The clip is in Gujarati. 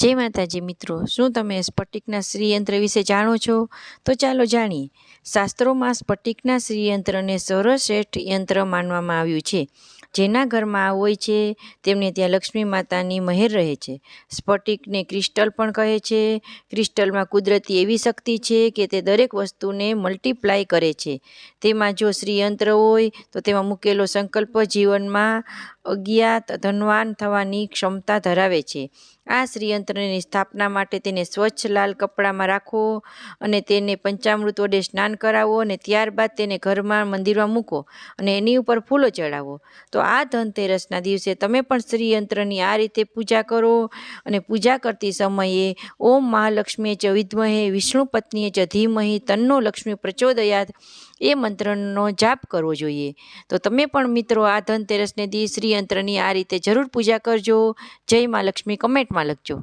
જય માતાજી મિત્રો, શું તમે સ્ફટિકના શ્રીયંત્ર વિશે જાણો છો? તો ચાલો જાણીએ. શાસ્ત્રોમાં સ્ફટિકના શ્રીયંત્રને સર્વશ્રેષ્ઠ યંત્ર માનવામાં આવ્યું છે. જેના ઘરમાં હોય છે, તેમને ત્યાં લક્ષ્મી માતાની મહેર રહે છે. સ્ફટિકને ક્રિસ્ટલ પણ કહે છે. ક્રિસ્ટલમાં કુદરતી એવી શક્તિ છે કે તે દરેક વસ્તુને મલ્ટીપ્લાય કરે છે. તેમાં જો શ્રીયંત્ર હોય, તો તેમાં મૂકેલો સંકલ્પ જીવનમાં અજ્ઞાત ધનવાન થવાની ક્ષમતા ધરાવે છે. આ શ્રીયંત્રની સ્થાપના માટે તેને સ્વચ્છ લાલ કપડામાં રાખો અને તેને પંચામૃત વડે સ્નાન કરાવો અને ત્યારબાદ તેને ઘરમાં મંદિરમાં મૂકો અને એની ઉપર ફૂલો ચડાવો. તો આ ધનતેરસના દિવસે તમે પણ શ્રીયંત્રની આ રીતે પૂજા કરો અને પૂજા કરતી સમયે ઓમ મહાલક્ષ્મીએ ચ વિદ્મહે, વિષ્ણુ પત્નીએ ચ ધીમહી, તન્નો લક્ષ્મી પ્રચોદયાત એ મંત્રનો જાપ કરવો જોઈએ. તો તમે પણ મિત્રો આ ધનતેરસને દી શ્રીયંત્રની આ રીતે જરૂર પૂજા કરજો. જય મા લક્ષ્મી કમેન્ટમાં લખજો.